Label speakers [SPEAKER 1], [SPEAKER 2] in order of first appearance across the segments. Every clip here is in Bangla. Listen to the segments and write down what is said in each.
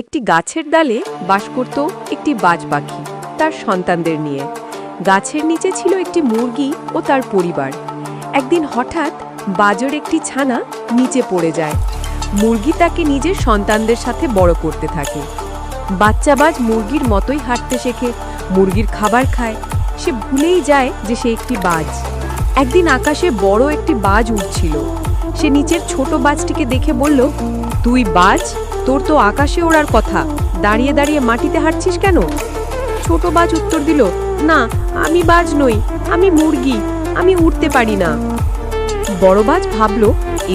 [SPEAKER 1] একটি গাছের ডালে বাস করত একটি বাজ পাখি, তার সন্তানদের নিয়ে। গাছের নিচে ছিল একটি মুরগি ও তার পরিবার। একদিন হঠাৎ বাজর একটি ছানা নিচে পড়ে যায়। মুরগি তাকে নিজের সন্তানদের সাথে বড় করতে থাকে। বাচ্চা বাজ মুরগির মতোই হাঁটতে শেখে, মুরগির খাবার খায়। সে ভুলেই যায় যে সে একটি বাজ। একদিন আকাশে বড় একটি বাজ উঠছিল। সে নিচের ছোট বাজটিকে দেখে বলল, তুই বাজ? তোর তো আকাশে ওড়ার কথা। দাঁড়িয়ে দাঁড়িয়ে মাটিতে হাঁটছিস কেন? ছোট বাজ উত্তর দিল, না, আমি বাজ নই, আমি মুরগি, আমি উঠতে পারি না। বড় বাজ ভাবল,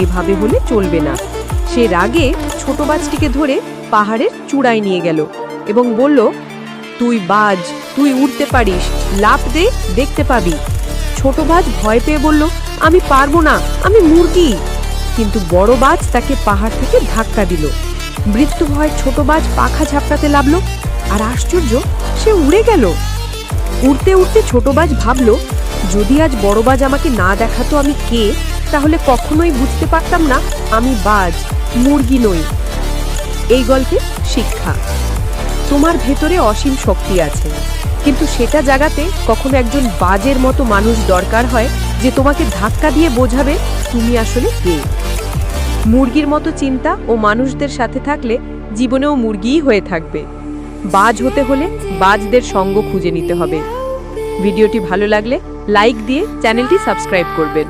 [SPEAKER 1] এভাবে হলে চলবে না। সে রাগে ছোট বাজটিকে ধরে পাহাড়ের চূড়ায় নিয়ে গেল এবং বলল, তুই বাজ, তুই উঠতে পারিস, লাফ দে, দেখতে পাবি। ছোট বাজ ভয় পেয়ে বলল, আমি পারব না, আমি মুরগি। কিন্তু বড় বাজ তাকে পাহাড় থেকে ধাক্কা দিল। মৃত্যু ভয় ছোট বাজ পাখা ঝাপটাতে লাগল, আর আশ্চর্য, সে উড়ে গেল। উড়তে উড়তে ছোট বাজ ভাবল, যদি আজ বড় বাজ আমাকে না দেখাতো আমি কে, তাহলে কখনোই বুঝতে পারতাম না আমি বাজ, মুরগি নই। এই গল্পে শিক্ষা। তোমার ভেতরে অসীম শক্তি আছে, কিন্তু সেটা জাগাতে কখনো একজন বাজের মতো মানুষ দরকার হয় যে তোমাকে ধাক্কা দিয়ে বোঝাবে তুমি আসলে কে। মুরগির মতো চিন্তা ও মানুষদের সাথে থাকলে জীবনেও মুরগিই হয়ে থাকবে। বাজ হতে হলে বাজদের সঙ্গ খুঁজে নিতে হবে। ভিডিওটি ভালো লাগলে লাইক দিয়ে চ্যানেলটি সাবস্ক্রাইব করবেন।